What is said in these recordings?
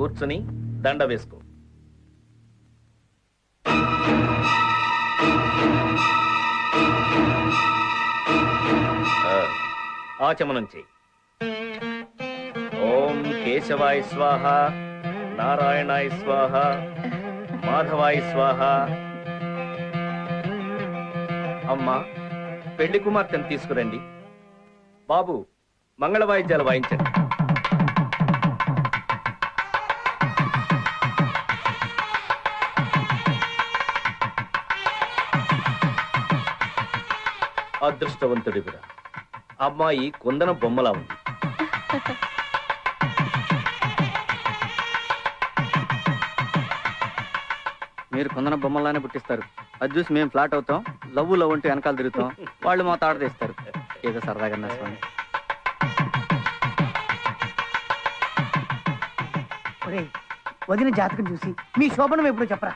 కూర్చుని దండ వేసుకో. ఆచమనం చేయి. ఓం కేశవాయ స్వాహ నారాయణాయ స్వాహ మాధవాయ స్వాహ. అమ్మా పెళ్ళి కుమార్తెను తీసుకురండి. బాబు మంగళ వాయిద్యాలు వాయించండి. అదృష్టవంతుడివిరా అమ్మాయి కుందన బొమ్మలా ఉంది. మీరు కొందన బొమ్మలానే పుట్టిస్తారు. అది చూసి మేము ఫ్లాట్ అవుతాం. లవ్ లవ్ అంటే వెనకాల తిరుగుతాం. వాళ్ళు మా తాట తీస్తారు. ఏదో సరదాగా అన్నారు స్వామి. ఒరేయ్ వదిన జాతకం చూసి మీ శోభనం ఎప్పుడు చెప్పరా.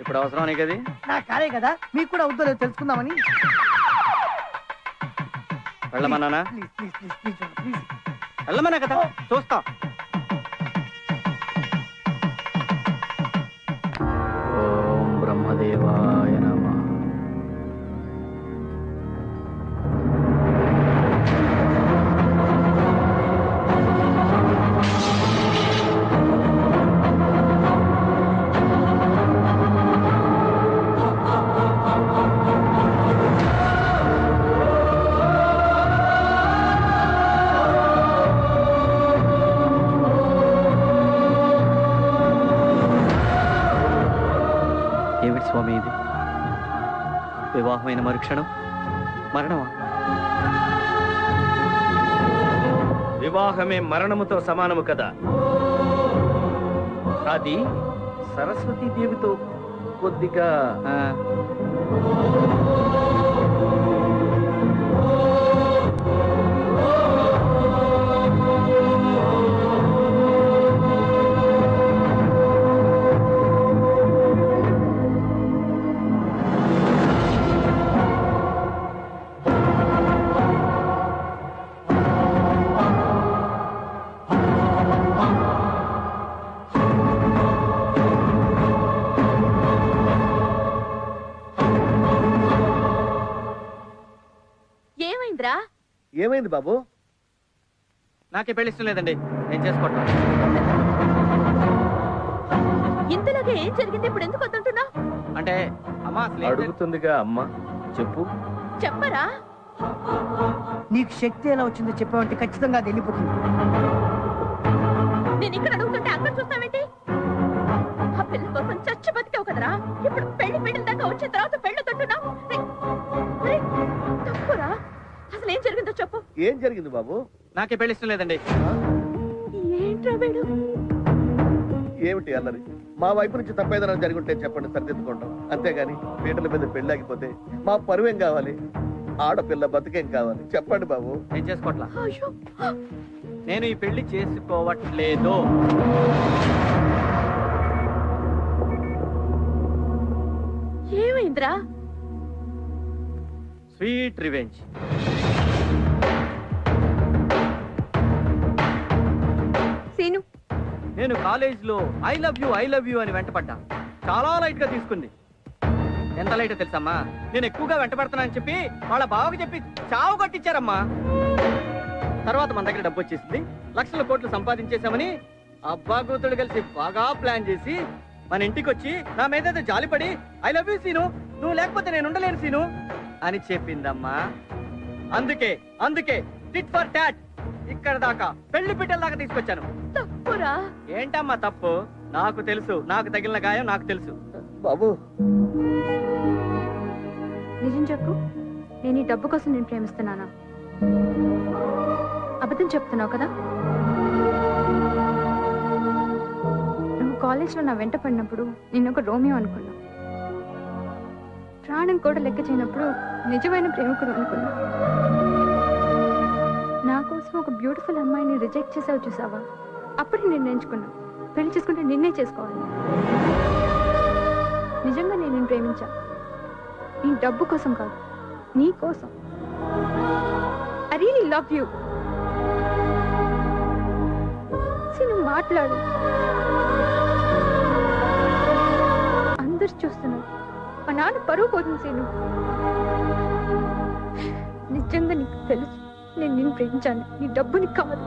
ఇప్పుడు అవసరం నీకు అది నా కాలే కదా మీకు కూడా అవుతుందో లేదో తెలుసుకుందామని. వెళ్ళమన్నానా? ప్లీజ్ వెళ్ళమన్నా కదా చూస్తా. ఓం బ్రహ్మదేవా స్వామి ఇది. వివాహమైన మరుక్షణం మరణమా? వివాహమే మరణముతో సమానము కదా? అది సరస్వతీ దేవితో కొద్దిగా ఏమైంది బాబు? నాకే పెళ్ళి ఇష్టం లేదండి. నేను చేసుకోవటం. ఇంతలోగా ఏం జరిగింది? ఇప్పుడు ఎందుకు వద్దంటున్నావు? అంటే అమ్మా అసలు ఏంటి- అడుగుతుందిగా అమ్మ. చెప్పు. చెప్పరా? నీకు శక్తి ఎలా వచ్చిందో చెప్పావంటే ఖచ్చితంగా అది వెళ్ళిపోతుంది. నేను ఇక్కడ అడుగుతుంటే అక్కడ చూస్తావేంటి? ఆ పిల్ల కోసం చచ్చి బతికావు కదరా. ఇప్పుడు పెళ్ళి పెళ్ళి దాకా వచ్చిన తర్వాత పెళ్ళి తొట్టున్నావు అసలు ఏం జరిగిందో చెప్పు. ఏం జరిగింది బాబు? నాకే పెళ్ళి ఇష్టం లేదండి. ఏంట్రా వీడు? ఏమిటి అల్లరి? మా వైపు నుంచి తప్పేదనం జరుగుంటే చెప్పండి సరిదిద్దుకుంటాం. అంతేగాని పీటల మీద పెళ్ళాగిపోతే మా పరువేం కావాలి? ఆడపిల్ల బతుకేం కావాలి? చెప్పండి బాబు. నేను చేసుకోవట్లా అయ్యో! నేను ఈ పెళ్ళి చేసుకోవట్లేదు. ఏమైందిరా? Sweet revenge. నేను కాలేజీలో I love you I love you అని వెంటపడ్డా. చాలా లైట్గా తీసుకుంది. ఎంత లైట్ తెలుసమ్మా? నేను ఎక్కువగా వెంటపడుతున్నానని చెప్పి వాళ్ళ బావకి చెప్పి చావు కొట్టించారమ్మా. తర్వాత మన దగ్గర డబ్బు వచ్చేసింది. లక్షల కోట్లు సంపాదించేశామని అబ్బా కూతుడు కలిసి బాగా ప్లాన్ చేసి మన ఇంటికి వచ్చి నా మీద జాలిపడి ఐ లవ్ యూ సీను నువ్వు లేకపోతే నేను ఉండలేను సీను అని చెప్పిందమ్మా. అందుకే అందుకే టిట్ ఫర్ టాట్ ఇక్కడ దాకా పెళ్ళి పిట్టల దాకా తీసుకొచ్చాను తప్పురా? ఏంటమ్మా తప్పు? నాకు తెలుసు. నాకు తగిలిన గాయం నాకు తెలుసు. బాబు. నిజం చెప్పు. నేను ఈ డబ్బు కోసం నేను ప్రేమిస్తున్నానా? అబద్ధం చెప్తున్నావు కదా? నువ్వు కాలేజ్లో నా వెంట పడినప్పుడు నిన్ను ఒక రోమియో అనుకున్నా ప్రాణం కూడా లెక్క చేయనప్పుడు నిజమైన ప్రేమికుడు అనుకున్నా నా కోసం ఒక బ్యూటిఫుల్ అమ్మాయిని రిజెక్ట్ చేసావు చూసావా? అప్పుడు నిర్ణయించుకున్నా. పెళ్ళి చేసుకుంటే నిన్నే చేసుకోవాలి. నిజంగా నేను నిన్ను ప్రేమించా. నీ డబ్బు కోసం కాదు నీ కోసం. I really love you. నువ్వు మాట్లాడు. అందరు చూస్తున్నారు. మా నాన్న పరువు పోతుంది సీను నిజంగా నీకు తెలుసు నేను నిన్ను ప్రేమించాను. నీ డబ్బుని కాదు.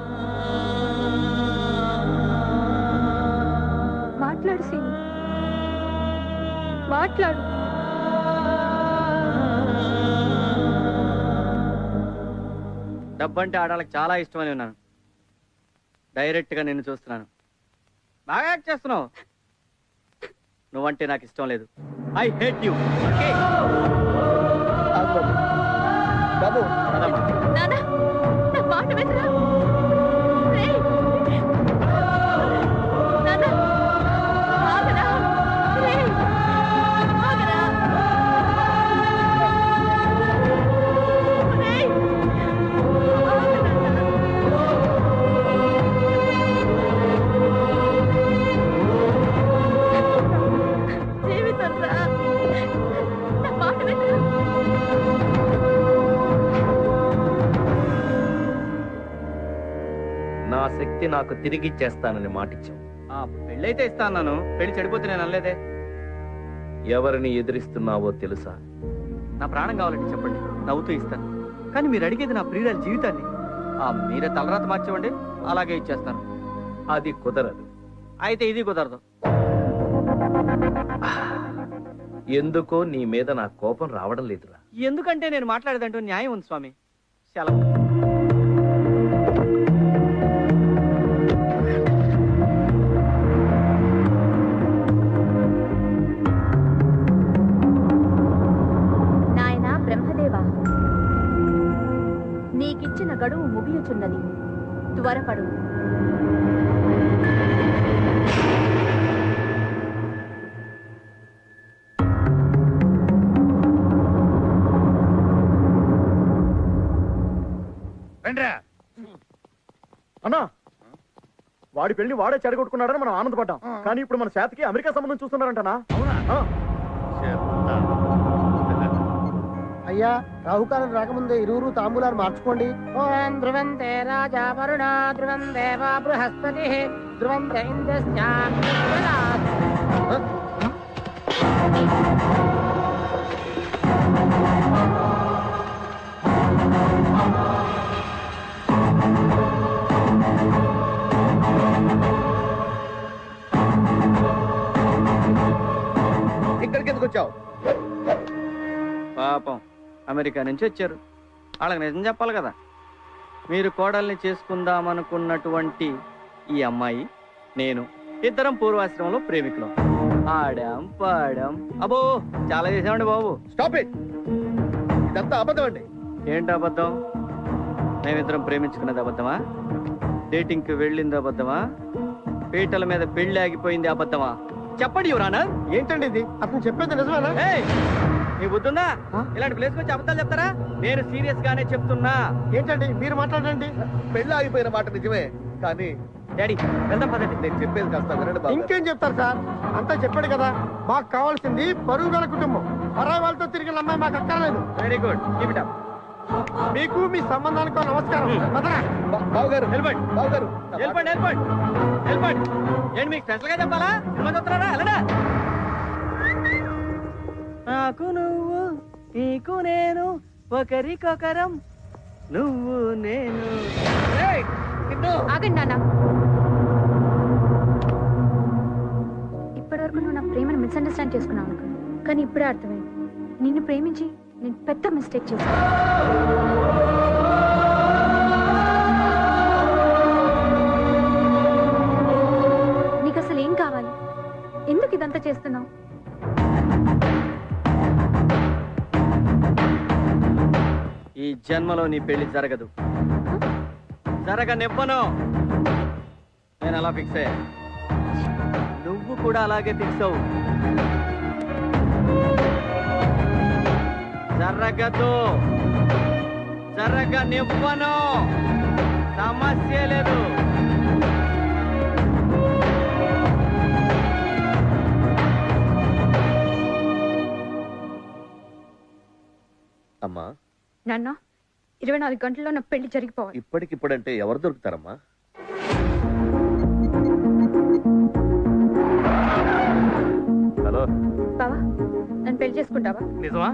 మాట్లాడు మాట్లాడు. డబ్బు అంటే ఆడాలకు చాలా ఇష్టమని ఉన్నాను. డైరెక్ట్గా నిన్ను చూస్తున్నాను. బాగా యాక్ట్ చేస్తున్నావు. నువ్వంటే నాకు ఇష్టం లేదు. I hate you. శక్తి నాకు తిరిగి చేస్తానని మాటిచ్చావు. ఆ పెళ్ళైతే ఇస్తా అన్నాను పెళ్ళి చెడిపోతే నేను అనలేదే. ఎవరిని ఎదిరిస్తున్నావో తెలుసా? నా ప్రాణం కావాలంటే చెప్పండి. నవ్వుతూ ఇస్తాను. కానీ మీరు అడిగేది నా ప్రియురాల జీవితాన్ని. ఆ మీరే తలరాత మార్చేవండి అలాగే ఇచ్చేస్తాను. అది కుదరదు. అయితే ఇది కుదరదు. ఎందుకో నీ మీద నా కోపం రావడం లేదురా. ఎందుకంటే నేను మాట్లాడేదంటూ న్యాయం ఉంది స్వామి. సెలవు. గడువు ముగియుచున్నది. త్వరపడు. అన్నా వాడి పెళ్ళి వాడే చెడగొట్టుకున్నాడని మనం ఆనందపడ్డాం. కానీ ఇప్పుడు మన శాతకి అమెరికా సంబంధం చూస్తున్నారంటనా? ఆ, అయ్యా రాహుకాలం రాకముందే ఇరువురు తాంబూలాలు మార్చుకోండి. ఓం ధ్రువంతే రాజా వరుణ ధ్రువం దేవ బృహస్పతి ధ్రువం ఇక్కడికి ఎందుకు వచ్చావు? అమెరికా నుంచి వచ్చారు. వాళ్ళకి నిజం చెప్పాలి కదా. మీరు కోడల్ని చేసుకుందామనుకున్నటువంటి ఈ అమ్మాయి నేను ఇద్దరం పూర్వాశ్రమంలో ప్రేమికులం. ఆడాం పాడాం. అబో చాలా చేసామండి బాబు. Stop it. ఇదంతా అబద్ధం అండి. ఏంటి అబద్ధం? మేమిద్దరం ప్రేమించుకున్నది అబద్ధమా? డేటింగ్కి వెళ్ళింది అబద్ధమా? పీటల మీద పెళ్ళి ఆగిపోయింది అబద్ధమా? చెప్పండి యువరానా. ఏంటండి ఇది? అతను చెప్పేది నిజమేనా? నీ బుద్ధుందా? ఇలాంటి ప్లేస్ వచ్చి అబద్ధాలు చెప్తారా? నేను సీరియస్ గానే చెప్తున్నా. ఏంటండి? మీరు మాట్లాడండి. పెళ్ళి ఆగిపోయిన మాట నిజమే కానీ డాడీ వెళ్దాం పదండి. నేను చెప్పేది కాస్త వినండి ఇంకేం చెప్తారు సార్? అంతా చెప్పాడు కదా. మాకు కావాల్సింది పరువు గల కుటుంబం. పరాయి వాళ్ళతో తిరిగిన అమ్మాయి మాకు అక్కర్లేదు. Very good keep it up మీకు మీ సంబంధానికి నమస్కారం. బాబు గారు వెళ్ళిపోండి. బాబు గారు వెళ్ళిపోండి వెళ్ళిపోండి ఏంటి మీకు స్పెషల్గా చెప్పాలా? వెళ్ళడా నాకు నువ్వు నీకు నేను ఒకరికొకరం నువ్వు నేను. ఏయ్! ఆగండి నాన్న. ఇప్పటివరకు నువ్వు నా ప్రేమను మిస్అండర్స్టాండ్ చేసుకున్నావు అనుకో. కానీ ఇప్పుడే అర్థమైంది. నిన్ను ప్రేమించి నేను పెద్ద మిస్టేక్ చేశాను. జన్మలో నీ పెళ్ళి జరగదు. జరగనివ్వను. నేను అలా ఫిక్స్ అయ్యా. నువ్వు కూడా అలాగే ఫిక్స్ అవు జరగదు. జరగనివ్వను. సమస్య లేదు. అమ్మా. నాన్న? ఇరవై నాలుగు గంటల్లో నా పెళ్ళి జరిగిపోవాలి. ఇప్పటికిప్పుడంటే ఎవరు దొరుకుతారమ్మా? హలో. బావా నన్ను పెళ్ళి చేసుకుంటావా? నిజమా?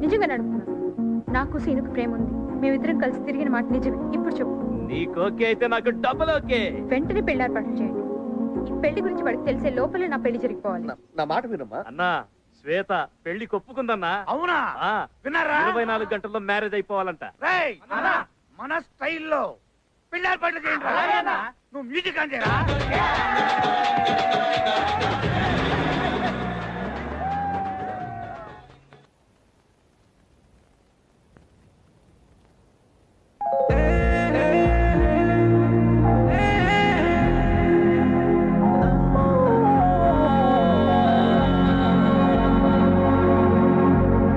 నిజంగా నడుపుతున్నాను నాకు సీనుకు ప్రేమ ఉంది. మేమిద్దరం కలిసి తిరిగిన మాట నిజమే. ఇప్పుడు చెప్పు. నీకు ఓకే అయితే నాకు డబుల్ ఓకే. వెంటనే పెళ్ళి ఏర్పాటు చేయండి. ఈ పెళ్ళి గురించి వాడికి తెలిసే లోపలే నా పెళ్ళి జరిగిపోవాలి. నా- నా మాట వినమ్మా. అన్నా శ్వేత పెళ్ళి కొప్పుకుందన్నా. అవునా? ఆ, విన్నారా? ఇరవై నాలుగు గంటల్లో మ్యారేజ్ అయిపోవాలంట. రేయ్, మన స్టైల్లో. పెళ్ళి ఏర్పాట్లు చేయండి. నువ్వు మ్యూజిక్ అంతేరా